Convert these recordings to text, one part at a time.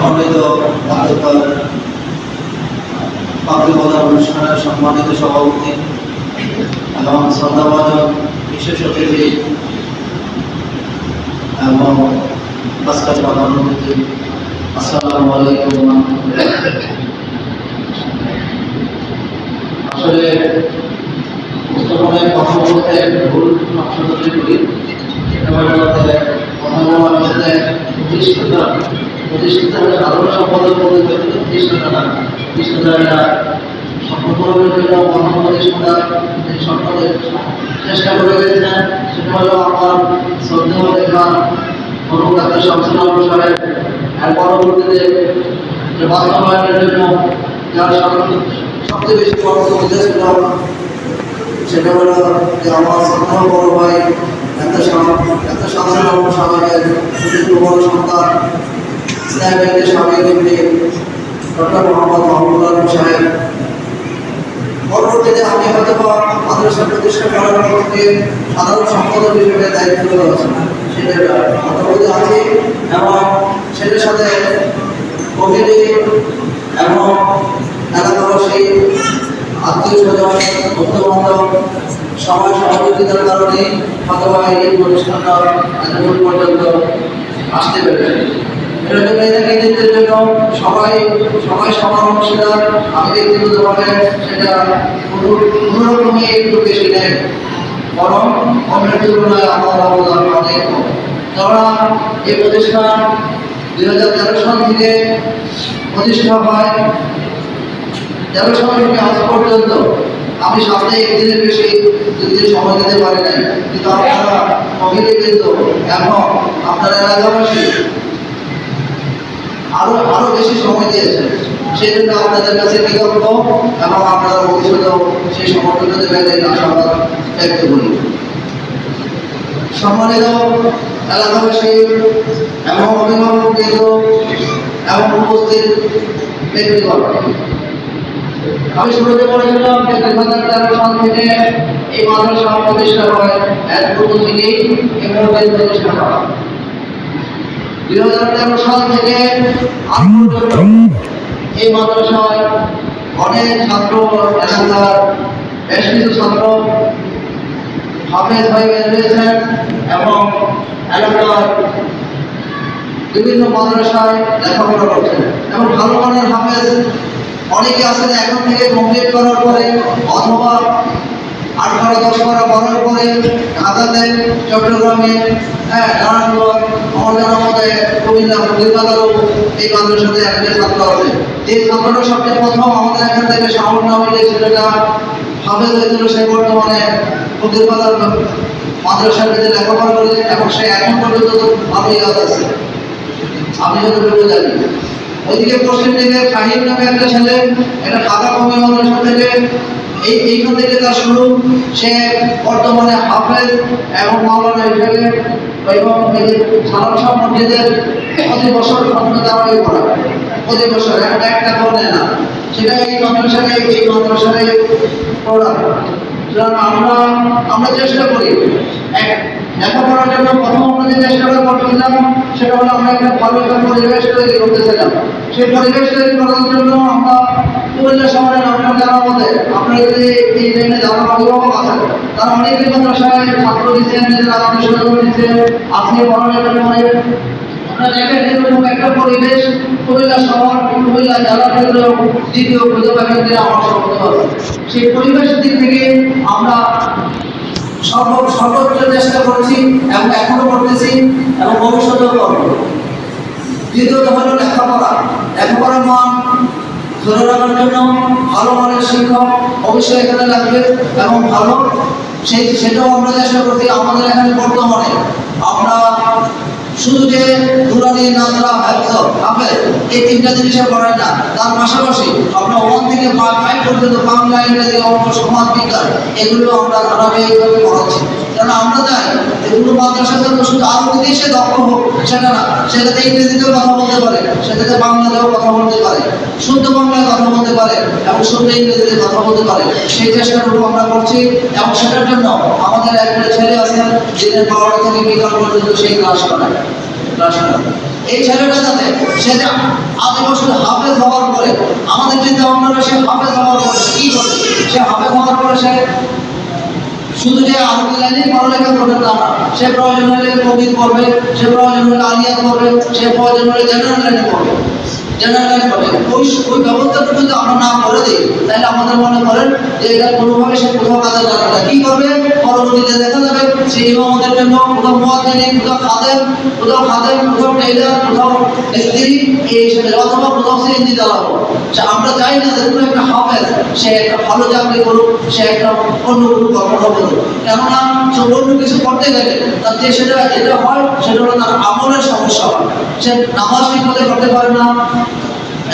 সম্মানিত অধ্যক্ষ অনুষ্ঠানের সম্মানিত সভাপতি, এবং শ্রদ্ধাভাজন বিশেষ অতিথি, এবং আজকের প্রধান অতিথি, আসসালামু আলাইকুম। আসলে কথা বলতে ভুল কথা হলে সাধারণ সম্পাদক পারি প্রতিষ্ঠাতা প্রতিষ্ঠাতা সম্পূর্ণভাবে জন্য অন্য প্রতিষ্ঠাতা চেষ্টা করে গেছেন সেটা হলো আমার শ্রদ্ধেয় লেখা অনুগাতা শামসুল সাহেব এর পরবর্তীতে যে বাস্তবায়নের জন্য যার সব- সবচেয়ে বেশি কর্ম বুঝেছিল সেটা হলো যে আমার শ্রদ্ধা বড় ভাই এত এত সাধারণ বড় সন্তান ইসলাম ব্যাংকের সাবেক এমপি ডক্টর মোহাম্মদ মাহমুদ আলম সাহেব পরবর্তীতে আমি হয়তো মাদ্রাসা প্রতিষ্ঠা করার পক্ষে সাধারণ সম্পাদক হিসেবে দায়িত্ব সেটা মোটামুটি আছি এবং সেটার সাথে কমিটি এবং এলাকাবাসী, আত্মীয় স্বজন বন্ধু বান্ধব সবাই সহযোগিতার কারণে হয়তো এই অনুষ্ঠানটা এতদূর পর্যন্ত আসতে পেরেছে। সবাই সবাই সবার অংশীদার আমি ব্যক্তিগতভাবে সেটা কোনো রকমই একটু বেশি নেই বরং অন্যের তুলনায় আমার অবদান অনেক কম। এই প্রতিষ্ঠান দুই হাজার তেরো সাল থেকে প্রতিষ্ঠা হয় তেরো সাল থেকে পর্যন্ত আমি সপ্তাহে একদিনের বেশি দুদিন সময় দিতে পারি নাই কিন্তু আপনারা কমিটি কিন্তু এখন আপনার এলাকাবাসী আরও আরও বেশি সময় দিয়েছেন। সেই জন্য আপনাদের কাছে কৃতজ্ঞ এবং আপনারা ভবিষ্যতেও সেই সমর্থন দেবেন আশাবাদ ব্যক্ত করি। সম্মানিত এলাকাবাসী এবং অভিভাবক বৃন্দ এবং উপস্থিত ব্যক্তিগণ আমি শুরুতে বলেছিলাম যে দুই হাজার তেরো সাল থেকে এই মাদ্রাসা প্রতিষ্ঠা হয় এক থেকেই এই মন্দির প্রতিষ্ঠা করা দুই হাজার তেরো সাল থেকে এই মাদ্রাসায় অনেক ছাত্র এলাকার বেশ কিছু ছাত্র হাফেজ হয়ে বেরিয়েছেন এবং এলাকার বিভিন্ন মাদ্রাসায় লেখাপড়া করছেন এবং ভালো মানের হাফেজ অনেকে আছেন, এখন থেকে কমপ্লিট করার পরে অথবা আট বারো দশ বারো করার পরে ঢাকাতে চট্টগ্রামে হ্যাঁ নারায়ণগঞ্জ মহল্লার মধ্যে কুমিল্লা কলকাতারও এই মাদ্রাসাতে একটা ছাত্র আছে। যে ছাত্রটা সবচেয়ে প্রথম আমাদের এখান থেকে সামর্থ্য না ছেলেটা হাফেজ হয়েছিল সে বর্তমানে কলকাতার মাদ্রাসার এবং সে এখন পর্যন্ত আছে। ওইদিকে পশ্চিম দিকে ফাহিম নামে একটা ছেলে একটা ঢাকা কমি মাদ্রাসা থেকে এই এইখান থেকে তার শুরু। সে বর্তমানে হাফেজ এবং মাওলানা হিসেবে এবং সালাম প্রতি বছর করা প্রতি বছর একটা একটা করে না। সেটা এই মাদ্রাসায় এই মাদ্রাসায় পড়া সুতরাং আমরা আমরা চেষ্টা করি, এক লেখাপড়ার জন্য প্রথম আমরা যে চেষ্টাটা করছিলাম সেটা হলো আমরা একটা ভালো একটা পরিবেশ তৈরি করতেছিলাম। সেই পরিবেশ তৈরি করার জন্য আমরা কুমিল্লা শহরের আপনার মধ্যে, আপনার যদি এই লাইনে যারা অভিভাবক আছেন, তারা অনেকেই মাদ্রাসায় ছাত্র দিচ্ছেন, নিজেরা গবেষণা করে দিচ্ছেন, আজকে একটা পরিবেশ দ্বিতীয় আমার সেই পরিবেশের দিক থেকে আমরা সর্বোচ্চ চেষ্টা করছি এবং এখনও করতেছি এবং ভবিষ্যতেও করব। দ্বিতীয়ত হলো লেখাপড়া। লেখাপড়ার মান ধরে রাখার জন্য ভালো মানের শিক্ষক অবশ্যই এখানে লাগবে এবং ভালো সেই সেটাও আমরা চেষ্টা করছি। আমাদের এখানে বর্তমানে আমরা শুধু যে দুরানি নাজরা হাফজ হাফেজ এই তিনটা জিনিসে পড়ায় না। তার পাশাপাশি আপনার ওয়ান থেকে ফাইভ পর্যন্ত বাংলা, ইংরেজি অঙ্ক সমাজ, বিজ্ঞান, এগুলো আমরা ধারাবাহিকভাবে পড়াচ্ছি। কারণ আমরা চাই এগুলো মাদ্রাসা জন্য শুধু আরও বিদেশে দক্ষ হোক, সেটা না। সেটাতে ইংরেজিতেও কথা বলতে পারে, সেটাতে বাংলাতেও কথা বলতে পারে, শুদ্ধ বাংলায় কথা বলতে পারে এবং শুদ্ধ ইংরেজিতে কথা বলতে পারে। সেই চেষ্টাটুকু আমরা করছি এবং সেটার জন্য আমাদের একটা ছেলে আছেন দিনের বারোটা থেকে বিকাল পর্যন্ত সেই ক্লাস করায় ক্লাস করায় এই ছেলেটা যাতে সে যে আদি বছর হাফেজ হওয়ার পরে শুধু যে লাইনে পড়ালেখা করবে তা না সে প্রয়োজন হলে কবির পড়বে সে প্রয়োজন হলে আলিয়া করবে, সে প্রয়োজন হলে জেনারেল লাইনে করবে। জেনারেল লাইন করবে ওই ওই ব্যবস্থাটা যদি আমরা না করে দিই, তাহলে আমাদের মনে করেন যে এটা কোনোভাবে সে কোথাও কাজে লাগবে না। কি করবে? পরবর্তীতে দেখা যাবে সে ইমামদের জন্য কোথাও মোয়াজ্জিনি কোথাও খাদেম কোথাও খাদেম কোথাও টেইলার, কোথাও মিস্ত্রি, এই হিসেবে অথবা কোথাও সিএনজি চালাবো আমরা চাই না যে কোনো একটা হাফেজ, সে একটা ভালো চাকরি করুক, সে একটা অন্য কোনো কর্ম করুক কেননা সে অন্য কিছু করতে গেলে তার যে সেটা যেটা হয়, সেটা হলো তার আমলের সমস্যা হয়। সে নামাজ ঠিক মতো করতে পারে না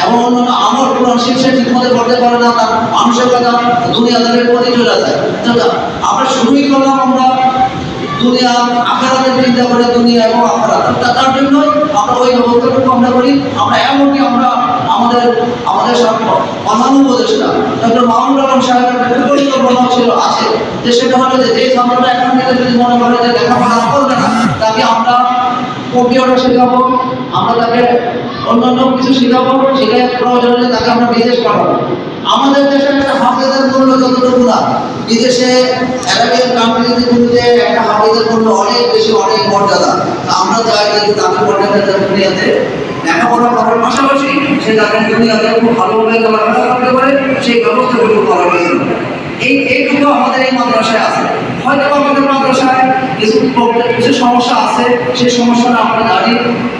এবং অন্যান্য আমল কোরআন শিক্ষা ঠিক মতো করতে পারে না, তার মানসিকতা দুনিয়াদারের প্রতি চলে যায়। আমরা শুরুই করলাম আমরা। দুনিয়া, আখেরাতের চিন্তা করে দুনিয়া এবং আখেরাত। তার জন্যই আমরা ওই ব্যবস্থাটুকু আমরা করি। আমরা এমনকি আমরা আমাদের আমাদের প্রধান উপদেষ্টা ডক্টর মাহমুদ আলম সাহেবের একটা পরিকল্পনা ছিল, আছে। যে সেটা হলো যে যে ছাত্রটা এখন থেকে যদি মনে করে যে লেখাপড়া করবে না, তাকে আমরা কম্পিউটার শেখাবো। আমরা তাকে অন্যান্য কিছু শেখাবো সেখানে প্রয়োজন হলে তাকে আমরা বিদেশ পাঠাবো। আমাদের দেশে একটা হাফেজের মূল্য যতটুকু না, বিদেশে অ্যারাবিয়ান কান্ট্রিগুলোতে একটা হাফেজের মূল্য অনেক বেশি, অনেক মর্যাদা। আমরা চাই যে তাদের মর্যাদা দুনিয়াতে লেখাপড়া করার পাশাপাশি সে তাদের দুনিয়াতে খুব ভালোভাবে চলাফেরা করতে পারে, সেই ব্যবস্থাগুলো করার জন্য। এই এইটুকু আমাদের এই মাদ্রাসায় আছে। হয়তো আমাদের মাদ্রাসায় কিছু প্রবলেম কিছু সমস্যা আছে, সেই সমস্যাটা আমরা জানি।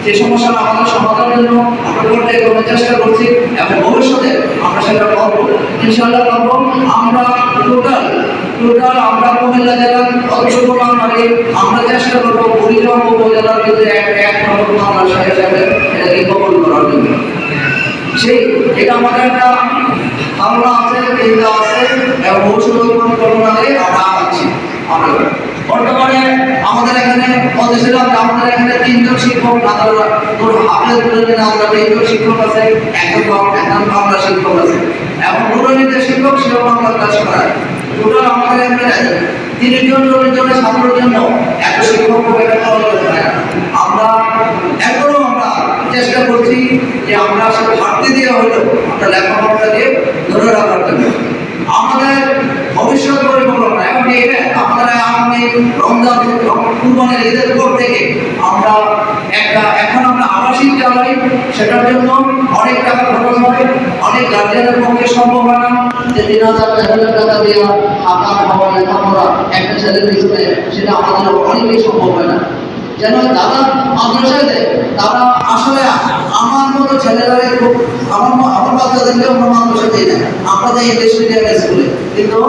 সেই সমস্যাটা আমাদের সমাধানের জন্য আমরা করতে কোনো চেষ্টা করছি এবং ভবিষ্যতে আমরা সেটা করব ইনশাআল্লাহ করব আমরা টোটাল টোটাল আমরা আমরা চেষ্টা করব কুড়িগ্রাম উপজেলার এক এক নম্বর মাদ্রাসা হিসাবে করার সেই, এটা আমাদের একটা ধারণা আছে, চিন্তা আছে, এবং ভবিষ্যৎ পরিকল্পনা আমরা আগাচ্ছি। আমরা বর্তমানে আমাদের এখানে বলতেছিলাম আমাদের এখানে তিনজন শিক্ষক তোর হাফেজ বলে আমরা তিনজন শিক্ষক আছে, একজন একজন বাংলা শিক্ষক আছে এবং নুরানিতে শিক্ষক, সেও বাংলা ক্লাস করায় টোটাল আমাদের এখানে তিনজন জনের জন্য ছাত্রের জন্য এত শিক্ষক। আমরা, এখনও আমরা চেষ্টা করছি যে আমরা সে ঘাটতি দিয়ে হলেও আমরা লেখাপড়াটাকে ধরে রাখার জন্য আমাদের ভবিষ্যৎ পরিকল্পনা এখন দেখবেন আমরা একটা এখন আমরা আবাসিক চালাই সেটার জন্য অনেক টাকা অনেক গার্জিয়ানের পক্ষে সম্ভব হয় না টাকা দেওয়া থাকা খাওয়া সেটা আমাদের অনেকেই সম্ভব হয় না। যেন দাদা মাদ্রাসায় দেয় তারা আসলে আমার মতো ছেলেরা খুব আমার আমার বাচ্চাদেরকে আমরা মাদ্রাসা দিই না আমরা যাই ইংলিশ মিডিয়াম স্কুলে। কিন্তু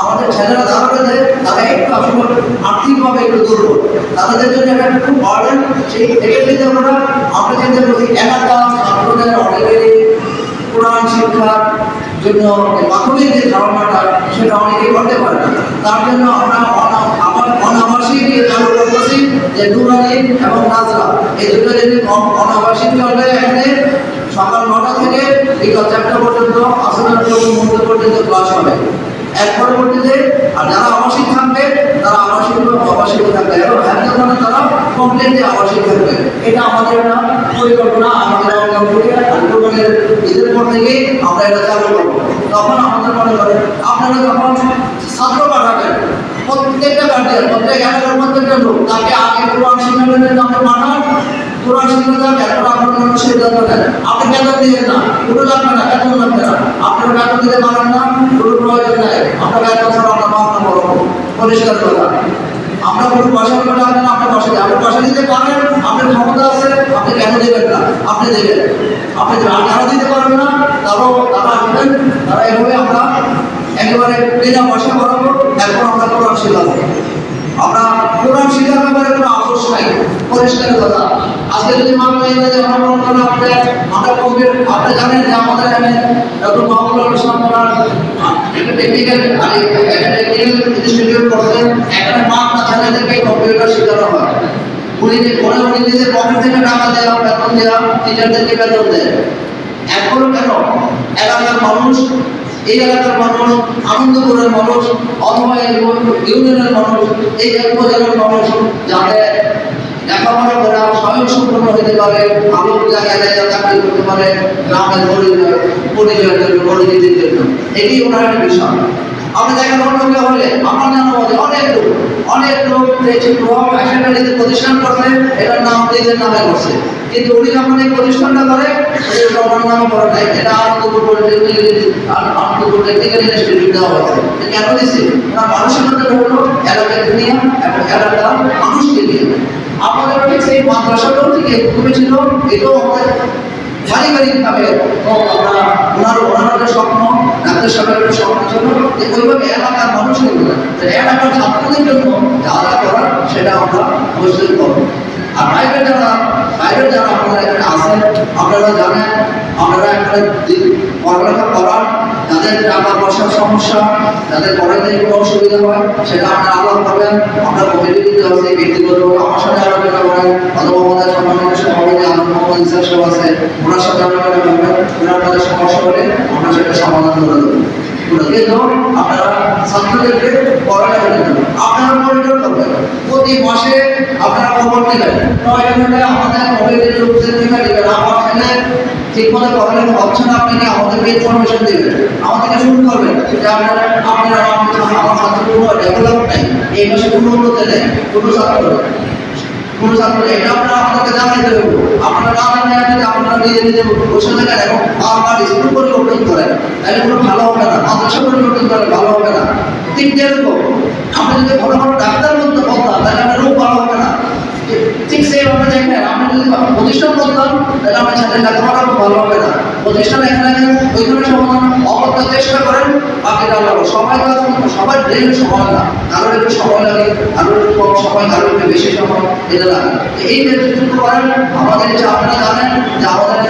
আমাদের ছেলেরা রয়েছে, তারা একটু আসলে আর্থিকভাবে একটু দুর্বল। তাদের জন্য একটা খুব বার্ডেন সেই এটা যদি আমরা আমরা চিন্তা করছি, এলাকা ছাত্রদের অনেকেরই কোরআন শিক্ষার জন্য প্রাথমিক যে ধারণাটা, সেটা অনেকেই করতে পারে না। তার জন্য আমরা আমার চলবে এখানে সকাল নটা থেকে চারটা পর্যন্ত পর্যন্ত হবে। এর পরবর্তীতে, আর যারা আবাসিক থাকবে, তারা আবাসিক আবাসিক থাকবে। এবং একজন তারা কমপ্লিটলি আবাসিক থাকবে। এটা আমাদের একটা পরিকল্পনা, আমাদের আন্দোলনের ঈদের পর আমরা এটা তখন আমাদের মনে করেন আপনারা যখন ছাত্র পাঠাবেন প্রত্যেকটা গার্জিয়ান প্রত্যেক এলাকার প্রত্যেকটা লোক। তাকে আগে কোরআন শিখানোর জন্য আপনি পাঠান কোরআন শিখে যান এরপর আপনার কোনো সিদ্ধান্ত নেন? আপনি বেতন দিবেন না? কোনো লাগবে না বেতন লাগবে না? আপনার বেতন দিতে পারেন না, কোনো প্রয়োজন নাই। আপনার বেতন ছাড়া আমরা মামলা করব। পরিষ্কার কথা আমরা কোনো পয়সা করে আপনার পয়সা দিন আপনি পয়সা দিতে পারেন আপনার ক্ষমতা আছে, আপনি কেন দেবেন না? আপনি দেবেন। আপনি। যারা দিতে পারবেন না তারাও তারা আসবেন। তারা এভাবে আমরা একেবারে বিনা পয়সা করাবো এরপর আমরা কোরআন শিখাবো আমরা কোরআন শিখার ব্যাপারে কোনো আপোষ নাই, পরিষ্কার কথা। আজকে যদি মামলা ভ্রমণ করা আপনার আমরা কম্পিউটার আপনি জানেন যে আমাদের এখানে ডক্টর এখানে মাঠ না কম্পিউটার উনি যে টাকা দেওয়া বেতন দেওয়া টিচারদেরকে বেতন দেয়। এখনও কেন? এলাকার মানুষ এই এলাকার মানুষ, আনন্দপুরের মানুষ অথবা ইউনিয়নের মানুষ, এই উপজেলার মানুষ যাদের পারে চাকরি করতে পারে গ্রামের জন্য, পরিচিতির ওনার একটা বিষয়। আমরা দেখেন অন্য হলে, আমার জানা অনেক লোক অনেক লোক প্রভাব প্রতিষ্ঠান করছে, এটার নাম নিজের নামে করছে। কিন্তু উনি যখন এই প্রতিষ্ঠানটা করে নামে করে এটা হয়েছে কেন দিচ্ছে? এবং এলাকার মানুষকে নিয়ে। আমাদের সেই থেকে ছিল, এটাও আমাদের আমরা ওনার স্বপ্ন ডাক্তার সাহেবের একটা স্বপ্ন ছিল যে ওইভাবে এলাকার মানুষের জন্য এলাকার ছাত্রদের জন্য যা করার, সেটা আমরা অবশ্যই করব। আর প্রাইভেট যারা প্রাইভেট যারা আপনারা এখানে আছেন আপনারা জানেন আপনারা দি- পড়ালেখা করার যাদের টাকা পয়সার সমস্যা যাদের পড়াতে কোনো অসুবিধা হয় সেটা আপনারা আলাপ করবেন আমরা কমিটি দিতে আছে ব্যক্তিগত আমার সাথে আলোচনা করেন অথবা আমাদের সম্মানিত সভাপতি আনন্দ মোহাম্মদ ইসলাম সাহেব আছে ওনার সাথে আলোচনা করবেন ওনার আপনাদের সমস্যা হলে আমরা সেটা সমাধান করে দেবো প্রতি মাসে আপনারা খবর নেবেন নয় ঘণ্টা আমাদের কমিটির লোকদের থেকে নেবেন আমার ছেলে ঠিক মতো পড়ালেখা হচ্ছে না, আপনি আমাদেরকে ইনফরমেশন দেবেন। আমাদেরকে ফোন করবেন আপনারা আপনারা আমার ছাত্র কোনো ডেভেলপ নাই। এই মাসে কোনো উন্নতি নেই। কোনো ছাত্র। কোনো এটা আপনারা আপনাকে জানাইতে হবে আপনারা না জানাই যদি আপনারা নিজে নিজে বসে থাকেন এবং বারবার স্কুল পরিবর্তন করেন তাহলে কোনো ভালো হবে না। মাদ্রাসা পরিবর্তন করেন ভালো হবে না। ঠিক যেরকম আপনি যদি ভালো ভালো ডাক্তার বলতে বলতাম, তাহলে আমরা রোগ না ঠিক দেখবেন আমরা যদি প্রতিষ্ঠান করতাম, তাহলে আমার ছাত্রের ভালো হবে না। প্রতিষ্ঠান এখানে ওইখানে সমাধান অবদ্ধ চেষ্টা করেন বাকিটা ভালো সবাই সবাই ব্রেন সময় না। কারোর একটু সময় লাগে, কারোর একটু কম সময়, কারোর একটু বেশি সময়, এটা লাগে এই নেতৃত্ব করেন আমাদের যে আপনারা জানেন যে আমাদের এখান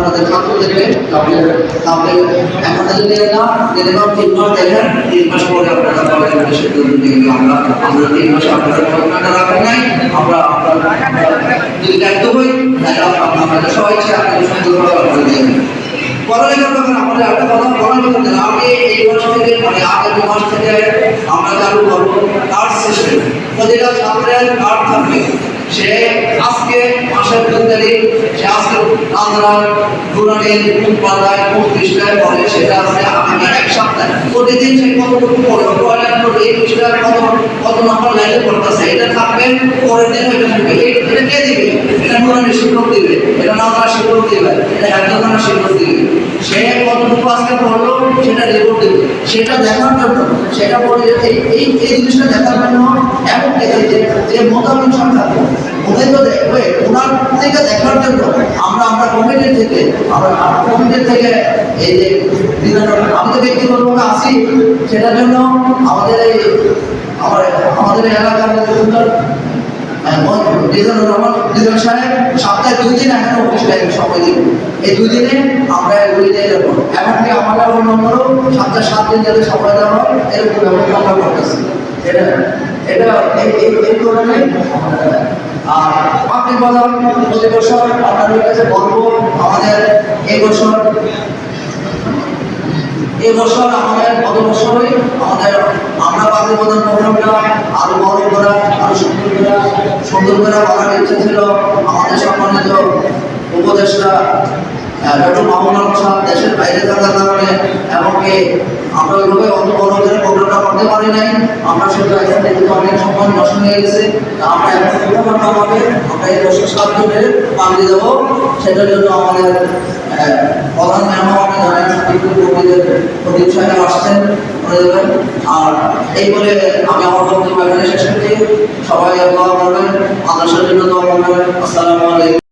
আপনাদের ছাত্রদেরকে আপনাদের তাহলে এখন যদি না মিনিমাম তিন মাস দেখেন, তিন মাস পরে আপনারা কলেজের সিদ্ধান্ত নিয়ে আমরা আমরা তিন মাসে আপনাদের রাখেন নাই, আমরা যদি দায়িত্ব হই তাহলে আপনাদের সবাই আপনাদের সুন্দরভাবে আপনাদের দিয়ে আমাদের আমি এই মাস থেকে মানে মাস থেকে আমরা চালু করব কার্ড সিস্টেম প্রতিটা ছাত্রের কার্ড থাকবে সে আজকে মাসের দু তারিখ, সে আজকে গুণানের পাল্লায় কোন পৃষ্ঠায় পড়ে সেটা আছে আগামী এক সপ্তাহে। প্রতিদিন সে কতটুকু পড়বে পড়ালেন করে এই পৃষ্ঠার কত কত নম্বর লাইনে পড়তেছে? এটা থাকবে পরের দিন ওইটা থাকবে। এটা কে দিবে? এটা গুণানের শিক্ষক দিবে। এটা নাজরা শিক্ষক দিবে। এটা একজনের শিক্ষক দিবে। সে কতটুকু আজকে পড়ল, সেটা রিপোর্ট দেবে। সেটা দেখার জন্য, সেটা পড়ে এই এই এই জিনিসটা দেখার জন্য এমন যে মোতাবেক সরকার উনি তো দেখবে ওনার থেকে দেখার জন্য আমরা আমরা কমিটি থেকে, আমরা আমরা কমিটি থেকে এই যে আমি তো ব্যক্তিগতভাবে আসি, সেটার জন্য আমাদের এই আমাদের এলাকার সপ্তাহে দুই দিন এখানে অফিস টাইম সময় দিব এই দুই দিনে আমরা এগুলি সপ্তাহে সাত দিন যাতে সময় দেওয়া হয় এরকম এটা এই কারণে আর আপনি বলেন প্রতি বছর আপনাদের কাছে বলব, আমাদের এই বছর এই বছর আমাদের গত বছরই আমাদের আমরা বাকি প্রধান প্রোগ্রামটা আরও বড় করা, আরও সুন্দর করা, সুন্দর করে করার ইচ্ছা ছিল। আমাদের সম্মানিত উপদেষ্টা ডক্টর মাহমুদ সাহেব দেশের বাইরে থাকার কারণে এমনকি আমরা ওইভাবে অত বড় করে প্রোগ্রামটা করতে পারি নাই। আমরা সেটা এখানে কিন্তু অনেক সময় নষ্ট হয়ে গেছে। আমরা এখন হবে আমরা এই বছর সাত জনের পাঠিয়ে দেবো সেটার জন্য আমাদের প্রধান মেহমান কর্মীদের প্রদীপ সাহেব আসছেন আর এই বলে আমি আমার বক্তব্য এখানে শেষ করছি। সবাই দোয়া করবেন আদর্শের জন্য দোয়া করবেন। আসসালামু আলাইকুম।